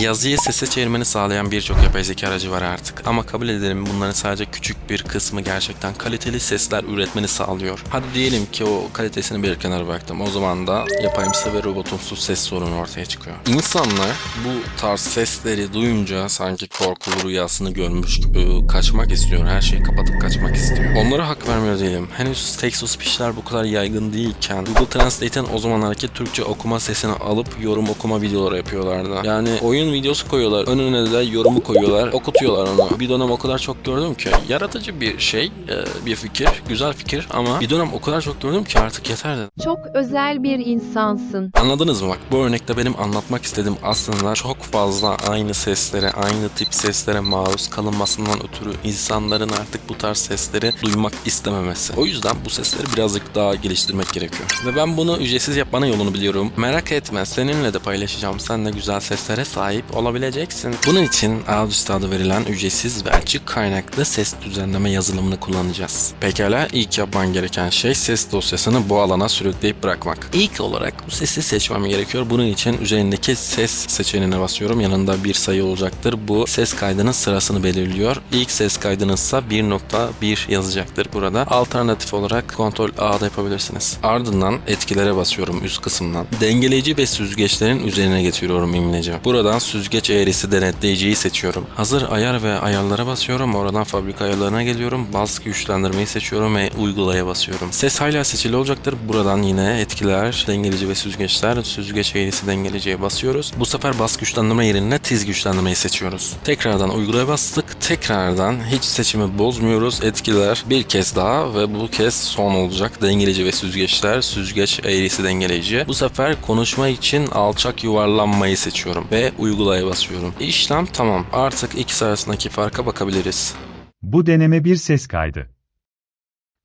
Yazıyı sese çevirmeni sağlayan birçok yapay zeka aracı var artık. Ama kabul edelim bunların sadece küçük bir kısmı gerçekten kaliteli sesler üretmeni sağlıyor. Hadi diyelim ki o kalitesini bir kenara bıraktım. O zaman da yapayımsı ve robotumsuz ses sorunu ortaya çıkıyor. İnsanlar bu tarz sesleri duyunca sanki korkulu rüyasını görmüş gibi kaçmak istiyor. Her şeyi kapatıp kaçmak istiyor. Onlara hak vermiyor değilim. Henüz text speech'ler bu kadar yaygın değilken Google Translate'in o zamanlarki Türkçe okuma sesini alıp yorum okuma videoları yapıyorlardı. Yani oyun videosu koyuyorlar. Önüne de yorumu koyuyorlar. Okutuyorlar onu. Bir dönem o kadar çok gördüm ki yaratıcı bir şey, e, bir fikir, güzel fikir ama bir dönem o kadar çok gördüm ki artık yeter dedim. Çok özel bir insansın. Anladınız mı? Bak bu örnekte benim anlatmak istediğim aslında çok fazla aynı seslere, aynı tip seslere maruz kalınmasından ötürü insanların artık bu tarz sesleri duymak istememesi. O yüzden bu sesleri birazcık daha geliştirmek gerekiyor. Ve ben bunu ücretsiz yapmanın yolunu biliyorum. Merak etme seninle de paylaşacağım. Sen de güzel seslere sahip olabileceksin. Bunun için Audacity adı verilen ücretsiz ve açık kaynaklı ses düzenleme yazılımını kullanacağız. Pekala ilk yapman gereken şey ses dosyasını bu alana sürükleyip bırakmak. İlk olarak bu sesi seçmem gerekiyor. Bunun için üzerindeki ses seçeneğine basıyorum. Yanında bir sayı olacaktır. Bu ses kaydının sırasını belirliyor. İlk ses kaydınız ise 1.1 yazacaktır burada. Alternatif olarak Ctrl A'da yapabilirsiniz. Ardından etkilere basıyorum üst kısımdan. Dengeleyici ve süzgeçlerin üzerine getiriyorum imleci. Buradan süzgeç eğrisi denetleyiciyi seçiyorum. Hazır ayar ve ayarlara basıyorum. Oradan fabrika ayarlarına geliyorum. Baskı güçlendirmeyi seçiyorum ve uygulaya basıyorum. Ses hala seçili olacaktır. Buradan yine etkiler, dengeleyici ve süzgeçler, süzgeç eğrisi dengeleyiciye basıyoruz. Bu sefer baskı güçlendirme yerine tiz güçlendirmeyi seçiyoruz. Tekrardan uygulaya bastık. Tekrardan hiç seçimi bozmuyoruz. Etkiler bir kez daha ve bu kez son olacak. Dengeleyici ve süzgeçler, süzgeç eğrisi dengeleyici. Bu sefer konuşma için alçak yuvarlanmayı seçiyorum ve uygulaya basıyorum. İşlem tamam. Artık ikisi arasındaki farka bakabiliriz. Bu deneme bir ses kaydı.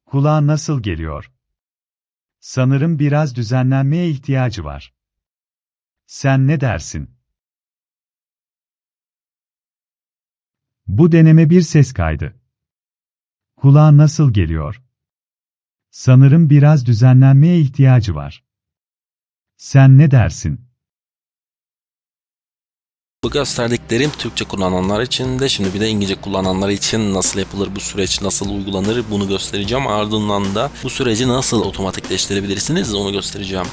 Kulağa nasıl geliyor? Sanırım biraz düzenlenmeye ihtiyacı var. Sen ne dersin? Bu deneme bir ses kaydı. Kulağa nasıl geliyor? Sanırım biraz düzenlenmeye ihtiyacı var. Sen ne dersin? Bu gösterdiklerim Türkçe kullananlar için de şimdi bir de İngilizce kullananlar için nasıl yapılır bu süreç nasıl uygulanır bunu göstereceğim. Ardından da bu süreci nasıl otomatikleştirebilirsiniz onu göstereceğim.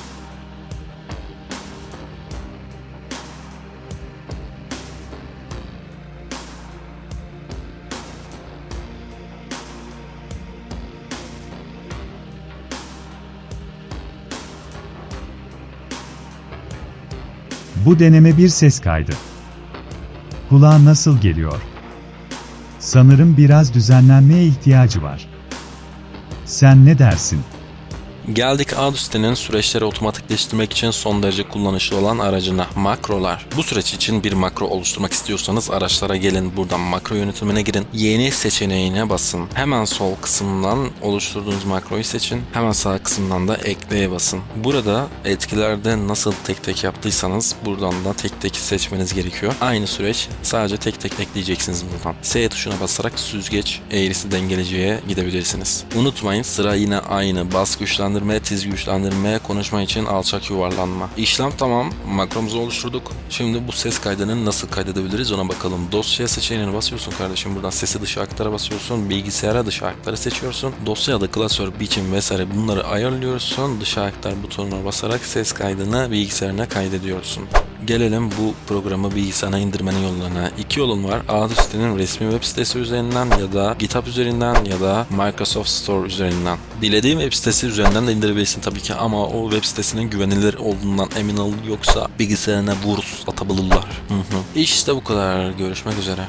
Bu deneme bir ses kaydı. Kulağa nasıl geliyor? Sanırım biraz düzenlenmeye ihtiyacı var. Sen ne dersin? Geldik Aduste'nin süreçleri otomatikleştirmek için son derece kullanışlı olan aracına makrolar. Bu süreç için bir makro oluşturmak istiyorsanız araçlara gelin buradan makro yönetimine girin. Yeni seçeneğine basın. Hemen sol kısımdan oluşturduğunuz makroyu seçin. Hemen sağ kısımdan da ekleye basın. Burada etkilerde nasıl tek tek yaptıysanız buradan da tek tek seçmeniz gerekiyor. Aynı süreç sadece tek tek ekleyeceksiniz buradan. S tuşuna basarak süzgeç eğrisi dengeleciye gidebilirsiniz. Unutmayın sıra yine aynı. Bas güçlendirme, tiz güçlendirme, konuşma için alçak yuvarlanma. İşlem tamam. Makromuzu oluşturduk. Şimdi bu ses kaydını nasıl kaydedebiliriz ona bakalım. Dosya seçeneğine basıyorsun kardeşim. Buradan sesi dışı aktara basıyorsun. Bilgisayara dışı aktarı seçiyorsun. Dosyada klasör, biçim vesaire bunları ayarlıyorsun. Dışı aktar butonuna basarak ses kaydını bilgisayarına kaydediyorsun. Gelelim bu programı bilgisayarına indirmenin yollarına. İki yolun var. Audacity'nin resmi web sitesi üzerinden ya da GitHub üzerinden ya da Microsoft Store üzerinden. Dilediğin web sitesi üzerinden de indirebilirsin tabii ki ama o web sitesinin güvenilir olduğundan emin ol yoksa bilgisayarına virüs atabilirler. İşte bu kadar. Görüşmek üzere.